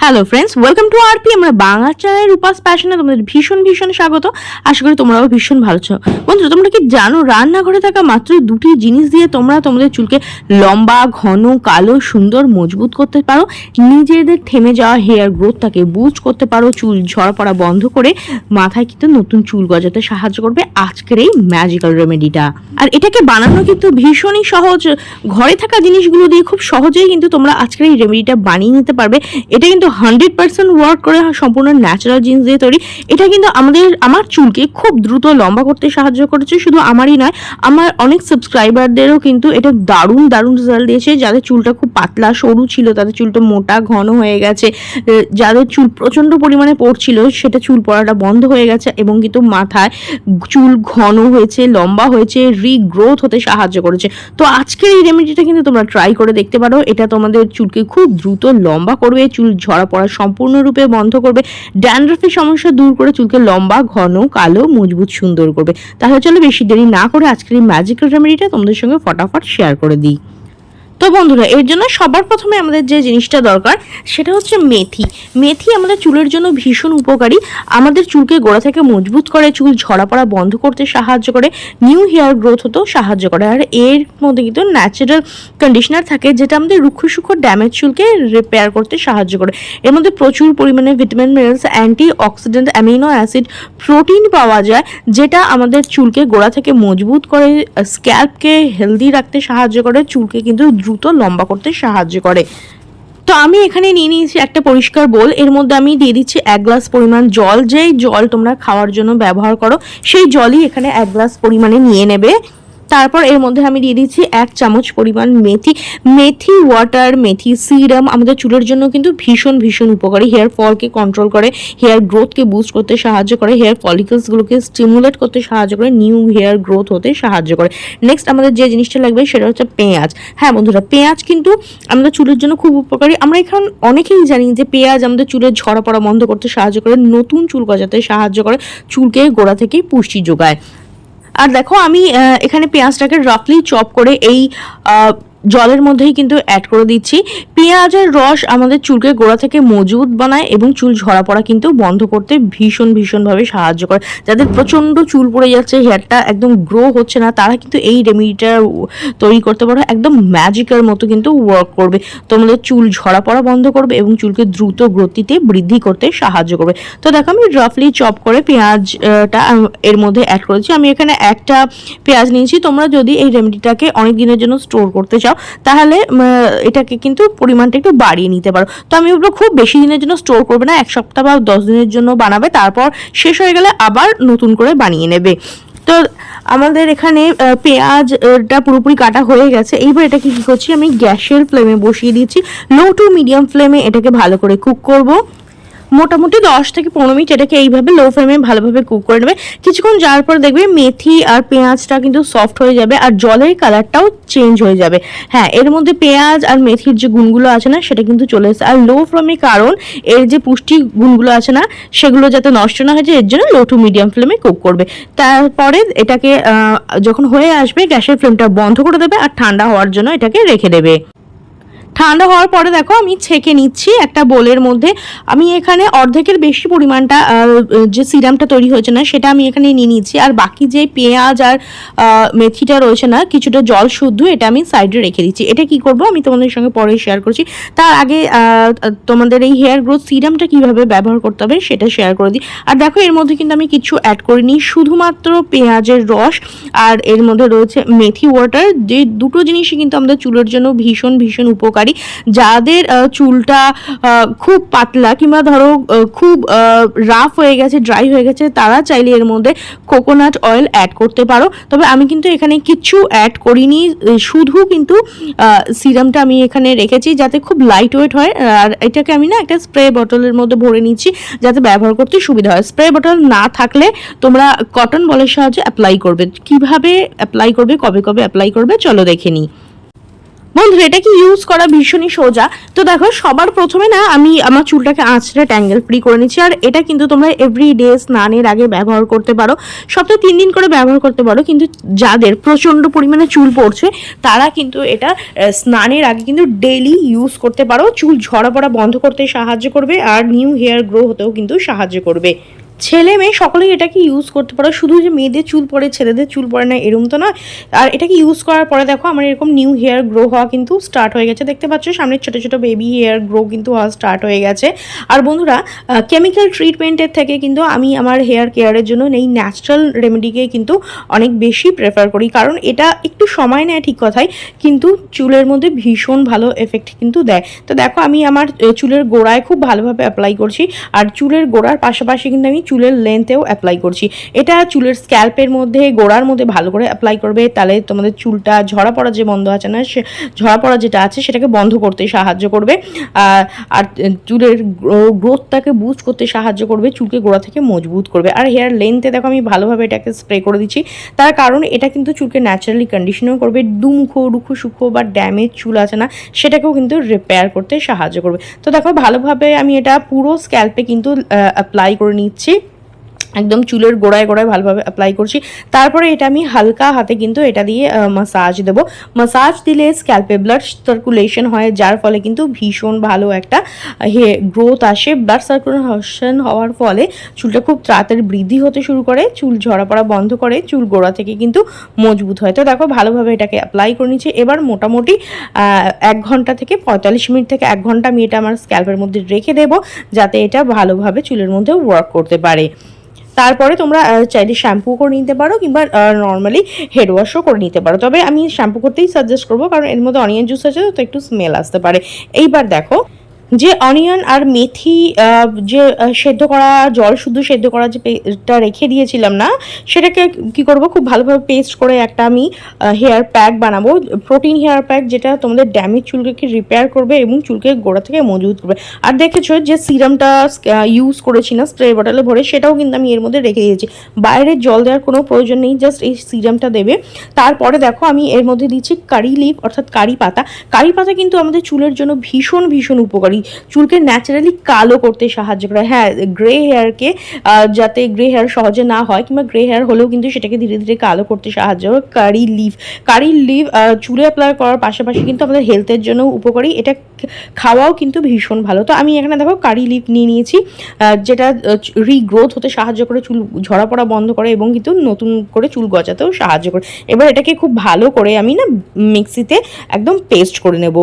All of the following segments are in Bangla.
Hello friends welcome to RP আমরা বাংলা চ্যানেলের উপাস প্যাশনে তোমাদের ভীষণ ভীষণ স্বাগত। আশা করি তোমরাও ভীষণ ভালো ছো বন্ধুরা তোমরা কি জানো, রান্নাঘরে থাকা মাত্র দুটি জিনিস দিয়ে তোমরা তোমাদের চুলকে লম্বা, ঘন, কালো, সুন্দর, মজবুত করতে পারো। নিজেদের থেমে যাওয়া হেয়ার গ্রোথটাকে বুজ করতে পারো। চুল ঝরা পড়া বন্ধ করে মাথায় কিন্তু নতুন চুল গজাতে সাহায্য করবে আজকের এই ম্যাজিক্যাল রেমেডিটা আর এটাকে বানানো কিন্তু ভীষণই সহজ। ঘরে থাকা জিনিসগুলো দিয়ে খুব সহজেই কিন্তু তোমরা আজকের এই রেমেডিটা বানিয়ে নিতে পারবে। এটা কিন্তু হান্ড্রেড পার্সেন্ট ওয়ার্ক করে সম্পূর্ণ ন্যাচারাল জিনিস দিয়ে তৈরি। এটা কিন্তু আমাদের, আমার চুলকে খুব দ্রুত লম্বা করতে সাহায্য করেছে, শুধু আমারই নয়, আমার অনেক সাবস্ক্রাইবারদেরও কিন্তু এটা দারুণ দারুণ রেজাল্ট দিয়েছে। যাদের চুলটা খুব পাতলা, সরু ছিল, তাদের চুলটা মোটা, ঘন হয়ে গেছে। যাদের চুল প্রচণ্ড পরিমাণে পড়ছিল, সেটা চুল পড়াটা বন্ধ হয়ে গেছে এবং কিন্তু মাথায় চুল ঘন হয়েছে, লম্বা হয়েছে রিগ্রোথ হতে সাহায্য করেছে। তো আজকের এই রেমেডিটা কিন্তু তোমরা ট্রাই করে দেখতে পারো। এটা তোমাদের চুলকে খুব দ্রুত লম্বা করবে, চুল ঝরা পড়া সম্পূর্ণরূপে বন্ধ করবে। ড্যান্ড্রফের সমস্যা দূর করে চুলকে লম্বা, ঘন, কালো, মজবুত, সুন্দর করবে। তাহলে চলো বেশি দেরি না করে আজকের এই ম্যাজিক্যাল রেমেডিটা তোমাদের সঙ্গে ফটাফট শেয়ার করে দিই। তো বন্ধুরা, এর জন্য সবার প্রথমে আমাদের যে জিনিসটা দরকার, সেটা হচ্ছে মেথি। মেথি আমাদের চুলের জন্য ভীষণ উপকারী। আমাদের চুলকে গোড়া থেকে মজবুত করে, চুল ঝরা পড়া বন্ধ করতে সাহায্য করে। নিউ হেয়ার গ্রোথ হতেও সাহায্য করে। আর এর মধ্যে কিন্তু ন্যাচারাল কন্ডিশনার থাকে, যেটা আমাদের রুক্ষ সূক্ষ্ম ড্যামেজ চুলকে রিপেয়ার করতে সাহায্য করে। এর মধ্যে প্রচুর পরিমাণে vitamin minerals antioxidant amino acid protein পাওয়া যায়, যেটা আমাদের চুলকে গোড়া থেকে মজবুত করে স্ক্যাল্পকে হেলদি রাখতে সাহায্য করে, চুলকে কিন্তু লম্বা করতে সাহায্য করে। তো আমি এখানে নিয়ে নিয়েছি একটা পরিষ্কার বোল। এর মধ্যে আমি দিয়ে দিচ্ছি এক গ্লাস পরিমাণ জল। যেই জল তোমরা খাওয়ার জন্য ব্যবহার করো, সেই জলই এখানে এক গ্লাস পরিমাণে নিয়ে নেবে। তারপর এর মধ্যে আমি দিয়ে দিচ্ছি এক চামচ পরিমাণ মেথি। মেথি ওয়াটার মেথি সিরাম আমাদের চুলের জন্য কিন্তু ভীষণ ভীষণ উপকারী। হেয়ার ফলকে কন্ট্রোল করে হেয়ার গ্রোথকে বুস্ট করতে সাহায্য করে হেয়ার ফলিকলসগুলোকে স্টিমুলেট করতে সাহায্য করে নিউ হেয়ার গ্রোথ হতে সাহায্য করে। নেক্সট আমাদের যে জিনিসটা লাগবে সেটা হচ্ছে পেঁয়াজ। হ্যাঁ বন্ধুরা, পেঁয়াজ কিন্তু আমাদের চুলের জন্য খুব উপকারী। আমরা এখন অনেকেই জানি যে পেঁয়াজ আমাদের চুলের ঝরা পড়া বন্ধ করতে সাহায্য করে, নতুন চুল গজাতে সাহায্য করে, চুলকে গোড়া থেকেই পুষ্টি যোগায়। আর দেখো আমি এখানে পেঁয়াজটাকে রাফলি চপ করে এই জলের মধ্যেই কিন্তু অ্যাড করে দিচ্ছি। পেঁয়াজের রস আমাদের চুলকে গোড়া থেকে মজবুত বানায় এবং চুল ঝরা পড়া কিন্তু বন্ধ করতে ভীষণ, ভীষণভাবে সাহায্য করে। যাদের প্রচণ্ড চুল পড়ে যাচ্ছে হেয়ারটা একদম গ্রো হচ্ছে না, তারা কিন্তু এই রেমেডিটা তৈরি করতে পারো। একদম ম্যাজিকের মতো কিন্তু ওয়ার্ক করবে। তোমাদের চুল ঝরা পড়া বন্ধ করবে এবং চুলকে দ্রুত গতিতে বৃদ্ধি করতে সাহায্য করবে। তো দেখো, আমি রাফলি চপ করে পেঁয়াজটা এর মধ্যে অ্যাড করেছি। আমি এখানে একটা পেঁয়াজ নিয়েছি। তোমরা যদি এই রেমেডিটাকে অনেক দিনের জন্য স্টোর করতে চাও তাহলে এটাকে কিন্তু পরিমাণটা একটু বাড়িয়ে নিতে পারো। তো আমি বলব খুব বেশি দিনের জন্য স্টোর করবে না, এক সপ্তাহ বা দশ দিনের জন্য বানাবে, তারপর শেষ হয়ে গেলে আবার নতুন করে বানিয়ে নেবে। তো আমাদের এখানে পেঁয়াজটা পুরোপুরি কাটা হয়ে গেছে। এইবার এটাকে কী করছি, আমি গ্যাসের ফ্লেমে বসিয়ে দিচ্ছি। লো টু মিডিয়াম ফ্লেমে এটাকে ভালো করে কুক করব। মোটামুটি দশ থেকে পনেরো মিনিট এটাকে এইভাবে লো ফ্লেমে ভালোভাবে কুক করে নেবে। কিছুক্ষণ যাওয়ার পর দেখবে মেথি আর পেঁয়াজটা কিন্তু সফট হয়ে যাবে আর জলের কালারটাও চেঞ্জ হয়ে যাবে। হ্যাঁ এর মধ্যে পেঁয়াজ আর মেথির যে গুণগুলো আছে না, সেটা কিন্তু চলে এসেছে। আর লো ফ্লেমে কারণ, এর যে পুষ্টি গুণগুলো আছে না, সেগুলো যাতে নষ্ট না হয়ে যায়, এর জন্য লো টু মিডিয়াম ফ্লেমে কুক করবে। তারপরে এটাকে যখন হয়ে আসবে, গ্যাসের ফ্লেমটা বন্ধ করে দেবে আর ঠান্ডা হওয়ার জন্য এটাকে রেখে দেবে। ঠান্ডা হওয়ার পরে দেখো আমি ছেঁকে নিচ্ছি একটা বোলের মধ্যে। আমি এখানে অর্ধেকের বেশি পরিমাণটা যে সিরামটা তৈরি হয়েছে না, সেটা আমি এখানে নিয়ে নিচ্ছি। আর বাকি যে পেঁয়াজ আর মেথিটা রয়েছে না, কিছুটা জল শুদ্ধ, এটা আমি সাইডে রেখে দিচ্ছি। এটা কি করব আমি তোমাদের সঙ্গে পরে শেয়ার করছি। তার আগে তোমাদের এই হেয়ার গ্রোথ সিরামটা কীভাবে ব্যবহার করতে হবে সেটা শেয়ার করে দিই। আর দেখো এর মধ্যে কিন্তু আমি কিছু অ্যাড করিনি, শুধুমাত্র পেঁয়াজের রস আর এর মধ্যে রয়েছে মেথি ওয়াটার যে দুটো জিনিসই কিন্তু আমাদের চুলের জন্য ভীষণ ভীষণ উপকারী যাদের চুলটা খুব পাতলা কিংবা ধরো খুব রাফ হয়ে গেছে ড্রাই হয়ে গেছে, তারা চাইলে এর মধ্যে কোকোনাট অয়েল অ্যাড করতে পারো। তবে আমি কিন্তু এখানে কিছু অ্যাড করিনি শুধু কিন্তু সিরামটা আমি এখানে রেখেছি যাতে খুব লাইট ওয়েট হয় আর এটাকে আমি না একটা স্প্রে বটলের মধ্যে ভরে নিচ্ছি যাতে ব্যবহার করতে সুবিধা হয়। স্প্রে বটল না থাকলে তোমরা কটন বলের সাহায্যে অ্যাপ্লাই করবে। কীভাবে অ্যাপ্লাই করবে, কবে কবে অ্যাপ্লাই করবে, চলো দেখে নিই। বন্ধুরা এটা কি ইউজ করা ভীষণই সোজা? তো দেখো, সবার প্রথমে না আমি আমার চুলটাকে আঁচড়ে ট্যাঙ্গেল ফ্রি করে নিচ্ছি। আর এটা কিন্তু তোমরা এভরি ডে স্নানের আগে ব্যবহার করতে পারো। সপ্তাহে তিন দিন করে ব্যবহার করতে পারো। কিন্তু যাদের প্রচণ্ড পরিমাণে চুল পড়ছে, তারা কিন্তু এটা স্নানের আগে কিন্তু ডেইলি ইউজ করতে পারো। চুল ঝরা পড়া বন্ধ করতে সাহায্য করবে। আর নিউ হেয়ার গ্রো হতেও কিন্তু সাহায্য করবে। ছেলে মেয়ে সকলেই এটাকে ইউজ করতে পারো। শুধু যে মেয়েদের চুল পড়ে ছেলেদের চুল পড়ে না এরকম তো নয়। আর এটাকে ইউজ করার পরে দেখো, আমার এরকম নিউ হেয়ার গ্রো হওয়া কিন্তু স্টার্ট হয়ে গেছে। দেখতে পাচ্ছ, সামনে ছোটো ছোটো বেবি হেয়ার গ্রো কিন্তু হওয়া স্টার্ট হয়ে গেছে। আর বন্ধুরা কেমিক্যাল ট্রিটমেন্টের থেকে কিন্তু আমি আমার হেয়ার কেয়ারের জন্য এই ন্যাচারাল রেমেডিকে কিন্তু অনেক বেশি প্রেফার করি। কারণ এটা একটু সময় নেয় ঠিক কথাই, কিন্তু চুলের মধ্যে ভীষণ ভালো এফেক্ট কিন্তু দেয়। তো দেখো, আমি আমার চুলের গোড়ায় খুব ভালোভাবে অ্যাপ্লাই করছি। আর চুলের গোড়ার পাশাপাশি কিন্তু আমি চুলের লেন্থেও অ্যাপ্লাই করছি। এটা চুলের স্ক্যাল্পের মধ্যে, গোড়ার মধ্যে ভালো করে অ্যাপ্লাই করবে। তাহলে তোমাদের চুলটা ঝরা পড়া যে বন্ধ আছে না, সে ঝরা পড়া যেটা আছে, সেটাকে বন্ধ করতে সাহায্য করবে। আর চুলের গ্রোথটাকে বুস্ট করতে সাহায্য করবে, চুলকে গোড়া থেকে মজবুত করবে। আর হেয়ার লেন্থে দেখো, আমি ভালোভাবে এটাকে স্প্রে করে দিচ্ছি। তার কারণ এটা কিন্তু চুলকে ন্যাচারালি কন্ডিশনও করবে, দুমুখো, রুখো, সুখো বা ড্যামেজ চুল আছে না, সেটাকেও কিন্তু রিপেয়ার করতে সাহায্য করবে। তো দেখো, ভালোভাবে আমি এটা পুরো স্ক্যাল্পে কিন্তু অ্যাপ্লাই করে নিচ্ছি। একদম চুলের গোড়ায় গোড়ায় ভালোভাবে অ্যাপ্লাই করছি। তারপরে এটা আমি হালকা হাতে কিন্তু এটা দিয়ে মাসাজ দেবো। মাসাজ দিলে স্ক্যাল্পে ব্লাড সার্কুলেশন হয়, যার ফলে কিন্তু ভীষণ ভালো একটা হে গ্রোথ আসে। ব্লাড সার্কুলেশন হওয়ার ফলে চুলটা খুব তাড়াতাড়ি বৃদ্ধি হতে শুরু করে, চুল ঝরা পড়া বন্ধ করে, চুল গোড়া থেকে কিন্তু মজবুত হয়। তো দেখো, ভালোভাবে এটাকে অ্যাপ্লাই করে নিচ্ছি। এবার মোটামুটি এক ঘণ্টা থেকে পঁয়তাল্লিশ মিনিট থেকে এক ঘণ্টা আমি এটা আমার স্ক্যাল্পের মধ্যে রেখে দেবো, যাতে এটা ভালোভাবে চুলের মধ্যে ওয়ার্ক করতে পারে। তারপরে তোমরা চাইলে শ্যাম্পু করে নিতে পারো কিংবা নর্মালি হেড ওয়াশও করে নিতে পারো। তবে আমি শ্যাম্পু করতেই সাজেস্ট করব, কারণ এর মধ্যে অনিয়ন জুস আছে, তো একটু স্মেল আসতে পারে। এইবার দেখো যে অনিয়ন আর মেথি যে সেদ্ধ করা, জল শুদ্ধ সেদ্ধ করা যে পেটা রেখে দিয়েছিলাম না, সেটাকে কি করব, খুব ভালোভাবে পেস্ট করে একটা আমি হেয়ার প্যাক বানাবো। প্রোটিন হেয়ার প্যাক যেটা তোমাদের ড্যামেজ চুলকে রিপেয়ার করবে এবং চুলকে গোড়া থেকে মজবুত করবে। আর দেখেছ যে সিরামটা ইউজ করেছি না স্প্রে বটলে ভরে, সেটাও কিন্তু আমি এর মধ্যে রেখে দিয়েছি। বাইরে জল দেওয়ার কোনো প্রয়োজন নেই জাস্ট এই সিরামটা দেবে। তারপরে দেখো, আমি এর মধ্যে দিচ্ছি কারি লিপ অর্থাৎ কারি পাতা। কারি পাতা কিন্তু আমাদের চুলের জন্য ভীষণ ভীষণ উপকারী। চুলকে ন্যাচারালি কালো করতে সাহায্য করে। হ্যাঁ গ্রে হেয়ারকে যাতে গ্রে হেয়ার সহজে না হয়, কিংবা গ্রে হেয়ার হলেও কিন্তু সেটাকে ধীরে ধীরে কালো করতে সাহায্য করে। কারি লিভ কারি লিভ চুলে অ্যাপ্লাই করার পাশাপাশি কিন্তু আমাদের হেলথের জন্য উপকারী। এটা খাওয়াও কিন্তু ভীষণ ভালো। তো আমি এখানে দেখো কারি লিভ নিয়ে নিয়েছি যেটা রিগ্রোথ হতে সাহায্য করে, চুল ঝরা পড়া বন্ধ করে এবং কিন্তু নতুন করে চুল গজাতেও সাহায্য করে। এবার এটাকে খুব ভালো করে আমি না, মিক্সিতে একদম পেস্ট করে নেব।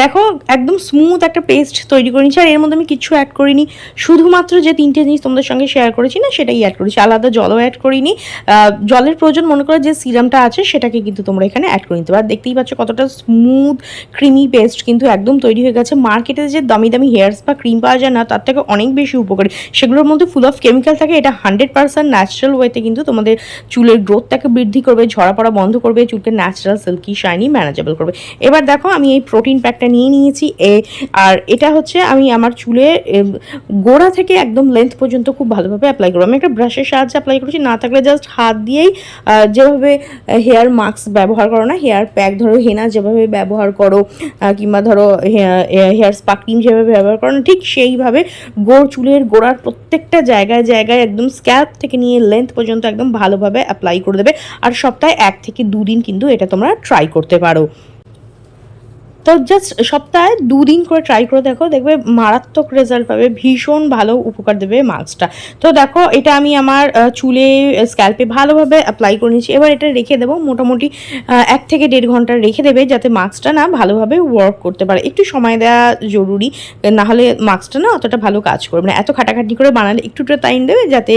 দেখো, একদম স্মুথ একটা পেস্ট তৈরি করে নিচ্ছি আর এর মধ্যে আমি কিছু অ্যাড করিনি। শুধুমাত্র যে তিনটে জিনিস তোমাদের সঙ্গে শেয়ার করেছি না, সেটাই অ্যাড করেছি। আলাদা জলও অ্যাড করিনি। জলের প্রয়োজন মনে করো যে সিরামটা আছে, সেটাকে কিন্তু তোমরা এখানে অ্যাড করে নিতে পারো। দেখতেই পাচ্ছ কতটা স্মুথ ক্রিমি পেস্ট কিন্তু একদম তৈরি হয়ে গেছে। মার্কেটে যে দামি দামি হেয়ার্স বা ক্রিম পাওয়া যায় না, তার থেকে অনেক বেশি উপকারী। সেগুলোর মধ্যে ফুল অফ কেমিক্যাল থাকে, এটা হান্ড্রেড পার্সেন্ট ন্যাচারাল ওয়েতে কিন্তু তোমাদের চুলের গ্রোথটাকে বৃদ্ধি করবে ঝরা পড়া বন্ধ করবে, চুলকে ন্যাচারাল সিল্কি শাইনি ম্যানেজেবল করবে। এবার দেখো, আমি এই প্রোটিন প্যাকটা নিয়ে নিয়েছি, এ, আর এটা হচ্ছে আমি আমার চুলে গোড়া থেকে একদম লেন্থ পর্যন্ত খুব ভালোভাবে অ্যাপ্লাই করব। আমি একটা ব্রাশের সাহায্যে অ্যাপ্লাই করেছি, না থাকলে জাস্ট হাত দিয়েই যেভাবে হেয়ার মাস্ক ব্যবহার করো না হেয়ার প্যাক ধরো হেনা যেভাবে ব্যবহার করো কিংবা ধরো হেয়ার স্পা ক্রিম যেভাবে ব্যবহার করো না, ঠিক সেইভাবে গোড়, চুলের গোড়ার প্রত্যেকটা জায়গায় জায়গায় একদম স্ক্যাল্প থেকে নিয়ে লেন্থ পর্যন্ত একদম ভালোভাবে অ্যাপ্লাই করে দেবে। আর সপ্তাহে এক থেকে দুদিন কিন্তু এটা তোমরা ট্রাই করতে পারো। তো জাস্ট সপ্তাহে দুদিন করে ট্রাই করে দেখো, দেখবে মারাত্মক রেজাল্ট পাবে, ভীষণ ভালো উপকার দেবে মাস্কটা তো দেখো, এটা আমি আমার চুলে স্ক্যাল্পে ভালোভাবে অ্যাপ্লাই করে নিয়েছি। এবার এটা রেখে দেবো, মোটামুটি এক থেকে দেড় ঘণ্টা রেখে দেবে যাতে মাস্কটা না ভালোভাবে ওয়ার্ক করতে পারে। একটু সময় দেওয়া জরুরি, না হলে মাস্কটা না অতটা ভালো কাজ করবে না। এত খাটাখাটি করে বানালে একটুটা টাইম দেবে যাতে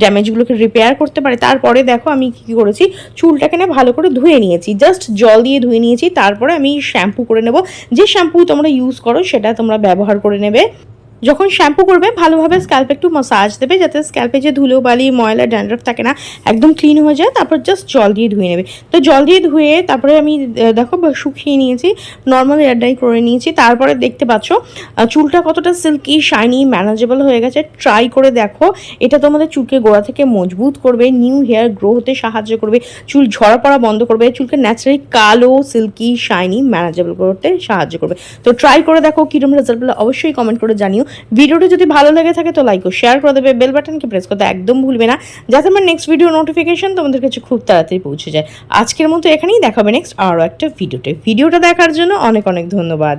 ড্যামেজগুলোকে রিপেয়ার করতে পারে। তারপরে দেখো আমি কী করেছি, চুলটাকে না ভালো করে ধুয়ে নিয়েছি। জাস্ট জল দিয়ে ধুয়ে নিয়েছি, তারপরে আমি শ্যাম্পু করে নেব। যে শ্যাম্পু তোমরা ইউজ করো সেটা তোমরা ব্যবহার করে নেবে। যখন শ্যাম্পু করবে, ভালোভাবে স্ক্যাল্পে একটু মাসাজ দেবে, যাতে স্ক্যাল্পে যে ধুলো, বালি, ময়লা ড্যান্ড্রফ থাকে না, একদম ক্লিন হয়ে যায়, তারপর জাস্ট জল দিয়ে ধুয়ে নেবে। তো জল দিয়ে ধুয়ে তারপরে আমি দেখো শুকিয়ে নিয়েছি নর্মাল এয়ার ড্রাই করে নিয়েছি। তারপরে দেখতে পাচ্ছ চুলটা কতটা সিল্কি শাইনি ম্যানেজেবল হয়ে গেছে। ট্রাই করে দেখো, এটা তোমাদের চুলকে গোড়া থেকে মজবুত করবে নিউ হেয়ার গ্রো হতে সাহায্য করবে, চুল ঝরা পড়া বন্ধ করবে, চুলকে ন্যাচারালি কালো সিল্কি শাইনি ম্যানেজেবল করতে সাহায্য করবে। তো ট্রাই করে দেখো, কিরম রেজাল্ট অবশ্যই কমেন্ট করে জানিও। ভিডিওটা যদি ভালো লেগে থাকে তো লাইক ও শেয়ার করে দেবে বেল বাটনকে প্রেস করতে একদম ভুলবে না। যাতে আমার নেক্সট ভিডিও নোটিফিকেশন তোমাদের কাছে খুব তাড়াতাড়ি পৌঁছে যায়। আজকের মতো এখানেই দেখাবে নেক্সট আরও একটা ভিডিওতে ভিডিওটা দেখার জন্য অনেক অনেক ধন্যবাদ।